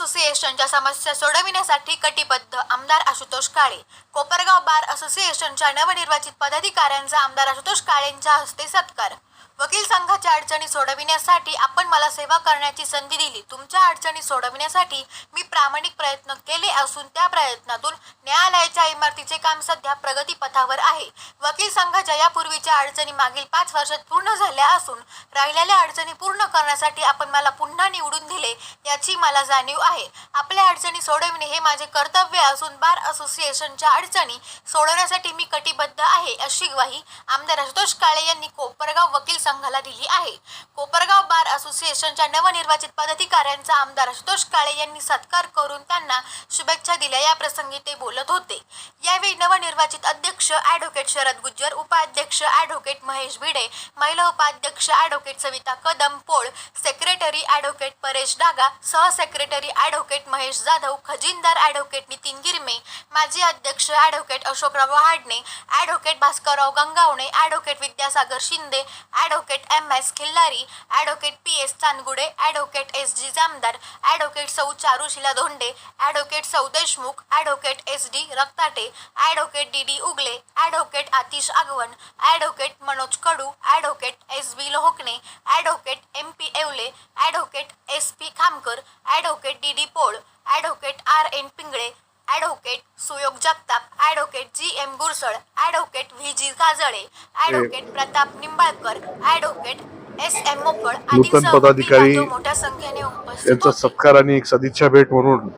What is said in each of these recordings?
असोसिएशनच्या समस्या सोडविण्यासाठी कटिबद्ध आमदार आशुतोष काळे. कोपरगाव बार असोसिएशनच्या नवनिर्वाचित पदाधिकाऱ्यांचा आमदार आशुतोष काळेंच्या हस्ते सत्कार. वकील संघाच्या अडचणी सोडविण्यासाठी आपण मला सेवा करण्याची संधी दिली. तुमच्या अडचणी सोडविण्यासाठी मी प्रामाणिक प्रयत्न केले असून त्या प्रयत्नातून न्यायालयाच्या इमारतीचे काम सध्या प्रगतीपथावर आहे. वकील संघाच्या यापूर्वीच्या अडचणी मागील पाच वर्षात पूर्ण झाल्या असून राहिलेल्या अडचणी पूर्ण करण्यासाठी आपण मला पुन्हा निवडून दिले याची मला जाणीव आहे. आपल्या अडचणी सोडविणे हे माझे कर्तव्य असून बार असोसिएशनच्या अडचणी सोडवण्यासाठी मी कटिबद्ध आहे अशी ग्वाही आमदार आशुतोष काळे यांनी कोपरगाव वकील संघाला दिली आहे. कोपरगाव बार असोसिएशनच्या नवनिर्वाचित पदाधिकाऱ्यांचा आमदार आशुतोष काळे यांनी सत्कार करून त्यांना शुभेच्छा दिल्या. या प्रसंगी ते बोलत होते. यावेळी नवनिर्वाचित अध्यक्ष ॲडव्होकेट शरद गुज्जर उपाध्यक्ष ॲडव्होकेट महेश भिडे महिला उपाध्यक्ष advocate Savita Kadam Pol secretary advocate Paresh Daga सहसेक्रेटरी advocate Mahesh Jadhav खजिनदार ॲडव्होकेट नितीन गिरमे माजी अध्यक्ष advocate Ashokrao Hadne advocate Bhaskarrao Gangawane advocate Vidyasagar Shinde advocate M S Khillari advocate P S Chandgude advocate S G Jamdar advocate सौ Charushila Dhonde advocate सौ Deshmukh advocate S D Raktate advocate D D Ugle advocate Aatish Agawan advocate Manoj Kadu advocate S B Lohakane advocate M P Evale advocate S P Khamkar advocate D D Pol advocate R N Pingale advocate Suyog Jagtap advocate G M Gursal advocate V G Kajale advocate Pratap Nimbalkar advocate S M Mokal नूतन पदाधिकारी मोठ्या संख्येने उपस्थित यांचा. सत्कार आणि एक सदिच्छा भेट म्हणून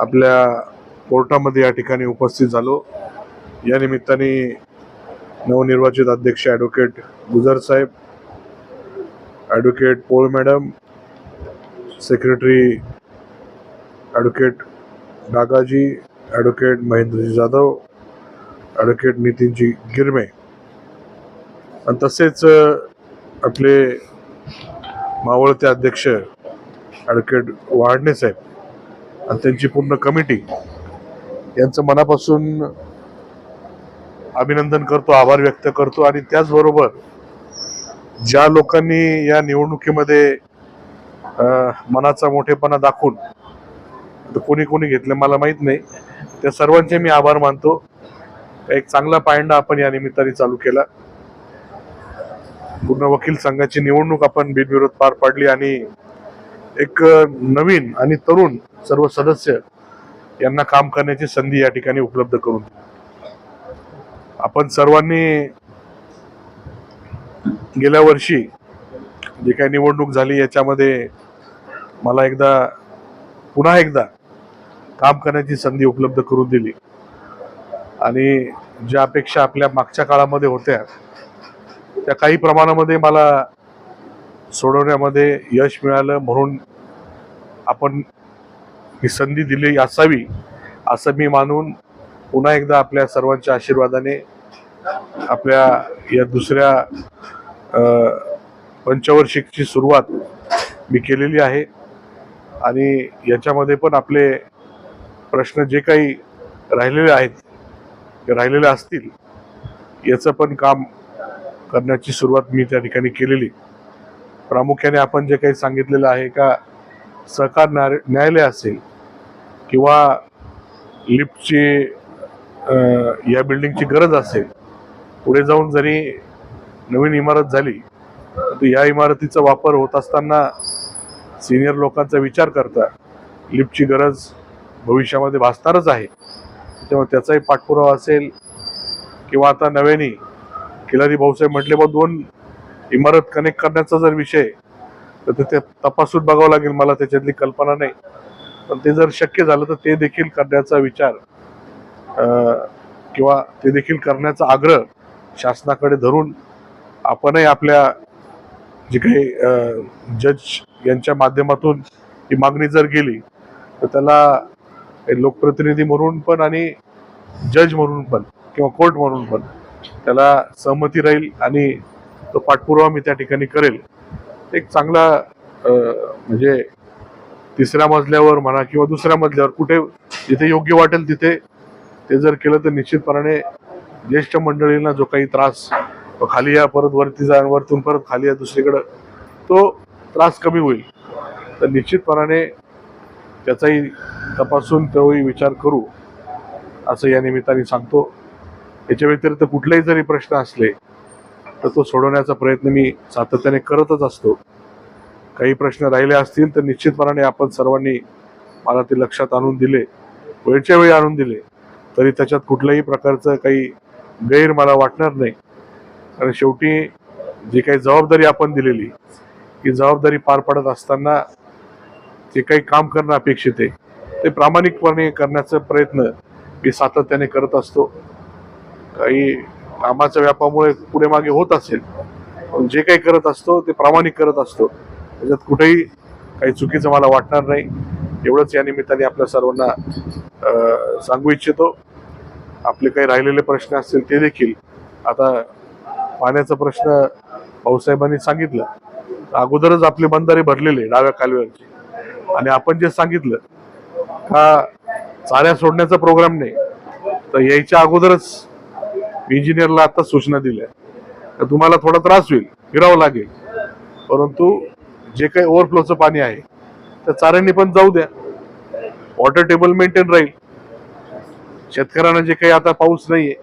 आपल्या कोर्टामध्ये या ठिकाणी उपस्थित झालो या निमित्ताने नवनिर्वाचित अध्यक्ष ॲडव्होकेट गुजर साहेब advocate Pol madam secretary advocate Nagaji advocate Mahendraji Jadhav advocate Nitinji Girme. आणि तसेच आपले मावळते अध्यक्ष ॲडव्होकेट वाडणे साहेब आणि त्यांची पूर्ण कमिटी. यांचं मनापासून अभिनंदन करतो आभार व्यक्त करतो आणि त्याचबरोबर ज्या लोकांनी या निवडणुकीमध्ये मनाचा मोठेपणा दाखवून कोणी कोणी घेतलं मला माहीत नाही. त्या सर्वांचे मी आभार मानतो. एक चांगला पायंडा आपण या निमित्ताने चालू केला. पूर्ण वकील संघाची निवडणूक आपण बिनविरोध पार पाडली आणि एक नवीन आणि तरुण सर्व सदस्य यांना काम करण्याची संधी या ठिकाणी उपलब्ध करून दिली. आपण सर्वांनी गेल्या वर्षी जे काही निवडणूक झाली याच्यामध्ये मला एकदा पुन्हा एकदा काम करण्याची संधी उपलब्ध करून दिली. आणि ज्या अपेक्षा आपल्या मागच्या काळामध्ये होत्या त्या काही प्रमाणामध्ये मला सोडवण्यामध्ये यश मिळालं म्हणून आपण ही संधी दिली असावी असं मी मानून पुन्हा एकदा आपल्या सर्वांच्या आशीर्वादाने आपल्या या दुसऱ्या पंचवर्षिकची सुरुवात मी केलेली आहे. आणि याच्यामध्ये पण आपले प्रश्न जे काही राहिलेले आहेत ते राहिलेले असतील याचं पण काम करण्याची सुरुवात मी त्या ठिकाणी केलेली. प्रामुख्याने आपण जे काही सांगितलेलं आहे का सहकार न्याय- न्यायालय असेल किंवा लिफ्टची या बिल्डिंगची गरज असेल पुढे जाऊन जरी नवीन इमारत झाली तर या इमारतीचा वापर होत असताना सिनियर लोकांचा विचार करता लिफ्टची गरज भविष्यामध्ये भासणारच आहे. त्याच्यामुळे त्याचाही पाठपुरावा असेल किंवा आता नव्याने किलारी भाऊसाहेब म्हटले बा दोन इमारत कनेक्ट करण्याचा जर विषय तर ते- तपासून बघावं लागेल. मला त्याच्यातली कल्पना नाही. पण ते जर शक्य झालं तर ते देखील करण्याचा विचार किंवा ते देखील करण्याचा आग्रह शासनाकडे धरून आपणही आपल्या जे काही जज यांच्या माध्यमातून ही मागणी जर गेली तर त्याला लोकप्रतिनिधी म्हणून पण आणि जज म्हणून पण किंवा कोर्ट म्हणून पण त्याला सहमती राहील आणि तो पाठपुरावा मी त्या ठिकाणी करेल. एक चांगला म्हणजे तिसऱ्या मजल्यावर म्हणा किंवा दुसऱ्या मजल्यावर कुठे जिथे योग्य वाटेल तिथे ते जर केलं तर निश्चितपणाने ज्येष्ठ मंडळींना जो काही त्रास खाली या परत वरती जा वरतून परत खाली या दुसरीकडं तो त्रास कमी होईल. तर निश्चितपणाने त्याचाही तपासून तोही विचार करू असं या निमित्ताने सांगतो. याच्या व्यतिरिक्त कुठलेही जरी प्रश्न असले तर तो सोडवण्याचा प्रयत्न मी सातत्याने करतच असतो. काही प्रश्न राहिले असतील तर निश्चितपणाने आपण सर्वांनी मला ते लक्षात आणून दिले वेळच्या वेळी आणून दिले. तरी त्याच्यात कुठल्याही प्रकारचं काही गैर मला वाटणार नाही. कारण शेवटी जी काही जबाबदारी आपण दिलेली ही जबाबदारी पार पडत असताना जे काही काम करणं अपेक्षित आहे ते प्रामाणिकपणे करण्याचा प्रयत्न मी सातत्याने करत असतो. काही कामाच्या व्यापामुळे पुढे मागे होत असेल पण जे काही करत असतो ते प्रामाणिक करत असतो. त्याच्यात कुठेही काही चुकीचं मला वाटणार नाही. एवढंच या निमित्ताने आपल्या सर्वांना सांगू इच्छितो. आपले काही राहिलेले प्रश्न असतील ते देखील. आता पाण्याचा प्रश्न भाऊसाहेबांनी सांगितलं. अगोदरच आपले बंधारे भरलेले डाव्या कालव्यांची. आणि आपण जे सांगितलं का चाऱ्या सोडण्याचा प्रोग्राम नाही तर यायच्या अगोदरच इंजिनियरला आता सूचना दिल्या. तर तुम्हाला थोडा त्रास होईल फिरावं लागेल. परंतु जे काही ओव्हरफ्लोचं पाणी आहे तर चाऱ्यांनी पण जाऊ द्या. वॉटर टेबल मेंटेन राहील. शेतकऱ्यांना जे काही आता पाऊस नाहीये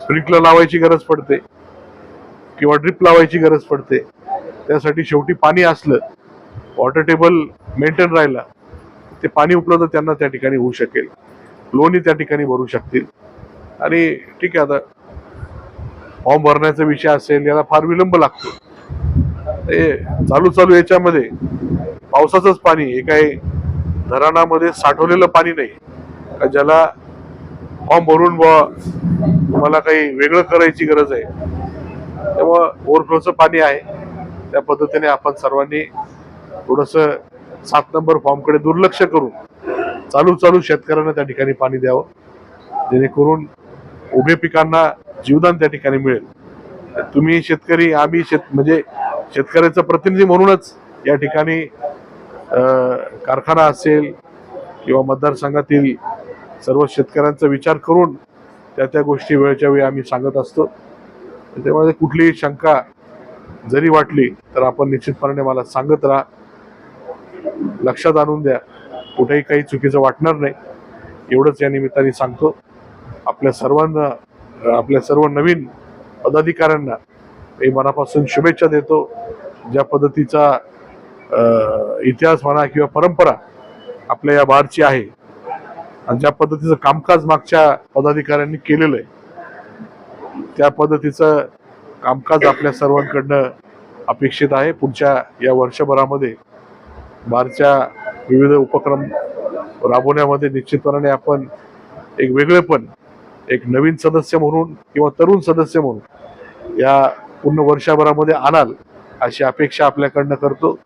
स्प्रिंकलर लावायची गरज पडते किंवा ड्रिप लावायची गरज पडते. त्यासाठी शेवटी पाणी असलं वॉटर टेबल मेंटेन राहिला ते पाणी उपलब्ध त्यांना त्या ठिकाणी होऊ शकेल. लोनही त्या ठिकाणी भरू शकतील. आणि ठीक आहे आता फॉर्म भरण्याचा विषय असेल याला फार विलंब लागतो. ते चालू चालू याच्यामध्ये पावसाचंच पाणी हे काही धरणामध्ये साठवलेलं पाणी नाही. का ज्याला फॉर्म भरून बुवा तुम्हाला काही वेगळं करायची गरज आहे. त्यामुळं ओव्हरफ्लोचं पाणी आहे. त्या पद्धतीने आपण सर्वांनी थोडस सात नंबर फॉर्मकडे दुर्लक्ष करून चालू चालू शेतकऱ्यांना त्या ठिकाणी पाणी द्यावं. जेणेकरून उभे पिकांना जीवदान त्या ठिकाणी मिळेल. तुम्ही शेतकरी आम्ही शेत म्हणजे शेतकऱ्याचं प्रतिनिधी म्हणूनच या ठिकाणी कारखाना असेल किंवा मतदारसंघातील सर्व शेतकऱ्यांचा विचार करून त्या त्या गोष्टी वेळच्या वेळी आम्ही सांगत असतो. त्याच्यामध्ये कुठलीही शंका जरी वाटली तर आपण निश्चितपणे मला सांगत राहा. लक्षात आणून द्या. कुठेही काही चुकीचं वाटणार नाही. एवढंच या निमित्ताने सांगतो. आपल्या सर्वांना आपल्या सर्व नवीन पदाधिकाऱ्यांना मी मनापासून शुभेच्छा देतो. ज्या पद्धतीचा इतिहास म्हणा किंवा परंपरा आपल्या या बारची आहे आणि ज्या पद्धतीचं कामकाज मागच्या पदाधिकाऱ्यांनी केलेलं आहे त्या पद्धतीचं कामकाज आपल्या सर्वांकडनं अपेक्षित आहे. पुढच्या या वर्षभरामध्ये बारच्या विविध उपक्रम राबवण्यामध्ये निश्चितपणाने आपण एक वेगळेपण एक नवीन सदस्य म्हणून किंवा तरुण सदस्य म्हणून या पूर्ण वर्षभरामध्ये आणाल अशी अपेक्षा आपल्याकडनं करतो.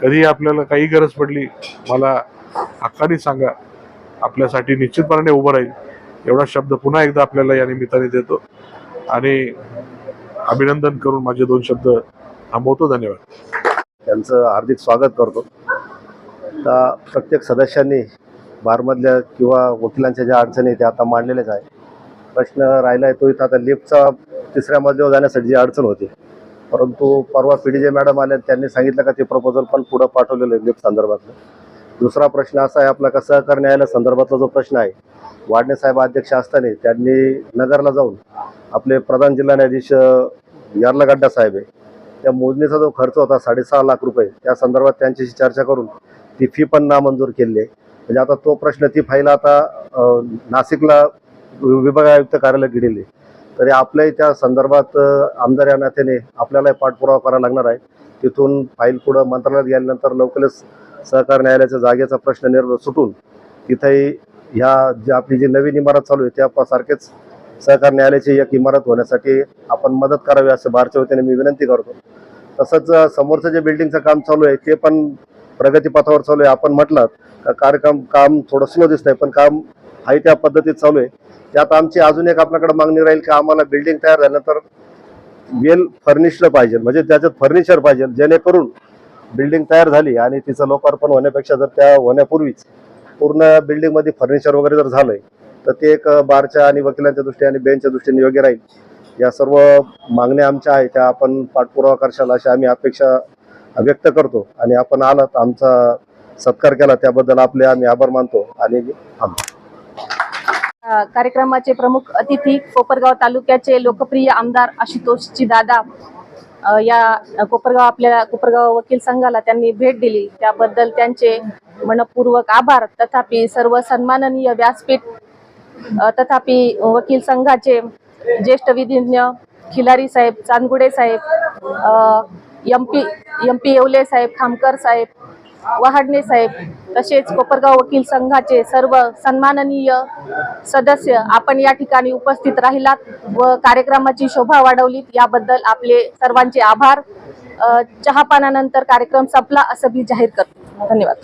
कधीही आपल्याला काही गरज पडली मला हक्काने सांगा. आपल्यासाठी निश्चितपणाने उभं राहील. एवढा शब्द पुन्हा एकदा आपल्याला या निमित्ताने देतो. आणि अभिनंदन करून माझे दोन शब्द थांबवतो. धन्यवाद. त्यांचं हार्दिक स्वागत करतो. आता प्रत्येक सदस्यांनी बारमधल्या किंवा वकिलांच्या ज्या अडचणी आहेत त्या आता मांडलेल्याच आहे प्रश्न राहिला आहे तो इथं आता लिफ्टचा तिसऱ्या मजल्यावर जाण्यासाठी जी अडचण होती. परंतु परवा पी डी जे मॅडम आल्या त्यांनी सांगितलं का ते प्रपोजल पण पुढं पाठवलेलं आहे लिफ्ट संदर्भातलं. दुसरा प्रश्न असा आहे आपला का सहकार न्यायालय संदर्भातला जो प्रश्न आहे वाडणे साहेब अध्यक्ष असताना त्यांनी नगरला जाऊन आपले प्रधान जिल्हा न्यायाधीश अ, यार्लगड्डा साहेब आहे त्या मोजणीचा जो खर्च होता साडेसहा लाख रुपये त्या संदर्भात त्यांच्याशी चर्चा करून ती फी पण नामंजूर केली आहे. म्हणजे आता तो प्रश्न ती फाईल आता नाशिकला विभाग आयुक्त कार्यालय गेलेली तरी आपल्याही त्या संदर्भात आमदार या नात्याने आपल्यालाही पाठपुरावा करावा लागणार आहे. तिथून फाईल पुढं मंत्रालयात गेल्यानंतर लवकरच सहकार न्यायालयाच्या जागेचा प्रश्न निर् सुटून तिथेही ह्या जी आपली जी नवीन इमारत चालू आहे त्या सारखेच सहकार न्यायालयाची एक इमारत होण्यासाठी आपण मदत करावी असं बारच्या वतीने मी विनंती करतो. तसंच समोरचं जे बिल्डिंगचं काम चालू आहे ते पण प्रगतीपथावर चालू आहे. आपण म्हटलं का कार्यक्रम काम थोडं स्लो दिसतंय पण काम आहे त्या पद्धतीत चालू आहे. त्यात आमची अजून एक आपल्याकडे मागणी राहील की आम्हाला बिल्डिंग तयार झाल्यानंतर वेल फर्निशड पाहिजे. म्हणजे त्याच्यात फर्निचर पाहिजे जेणेकरून बिल्डिंग तयार झाली आणि तिचं लोकार्पण होण्यापेक्षा जर त्या होण्यापूर्वीच पूर्ण बिल्डिंगमध्ये फर्निचर वगैरे जर झालंय तर ते एक बारच्या आणि वकिलांच्या दृष्टीने आणि बेंचच्या दृष्टीने योग्य राहील. या सर्व मागण्या आमच्या आहेत त्या आपण पाठपुरावा करशाल अशी आम्ही अपेक्षा व्यक्त करतो. आणि आपण आलात आमचा सत्कार केला त्याबद्दल आपले आम्ही आभार मानतो आणि कार्यक्रमाचे प्रमुख अतिथी कोपरगाव तालुक्याचे लोकप्रिय आमदार आशुतोषची दादा या कोपरगाव आपल्या कोपरगाव वकील संघाला त्यांनी भेट दिली. त्याबद्दल त्यांचे मनपूर्वक आभार. तथापि सर्व सन्माननीय व्यासपीठ तथापि वकील संघाचे ज्येष्ठ विधिज्ञ खिलारी साहेब चांदगुडे साहेब M P M P Yewale साहेब खामकर साहेब वहाडणे साहेब तसेच कोपरगाव वकील संघाचे सर्व सन्माननीय सदस्य आपण या ठिकाणी उपस्थित राहिलात व कार्यक्रमाची शोभा वाढवलीत. याबद्दल आपले सर्वांचे आभार. चहापानानंतर कार्यक्रम संपला असं मी जाहीर करतो. धन्यवाद.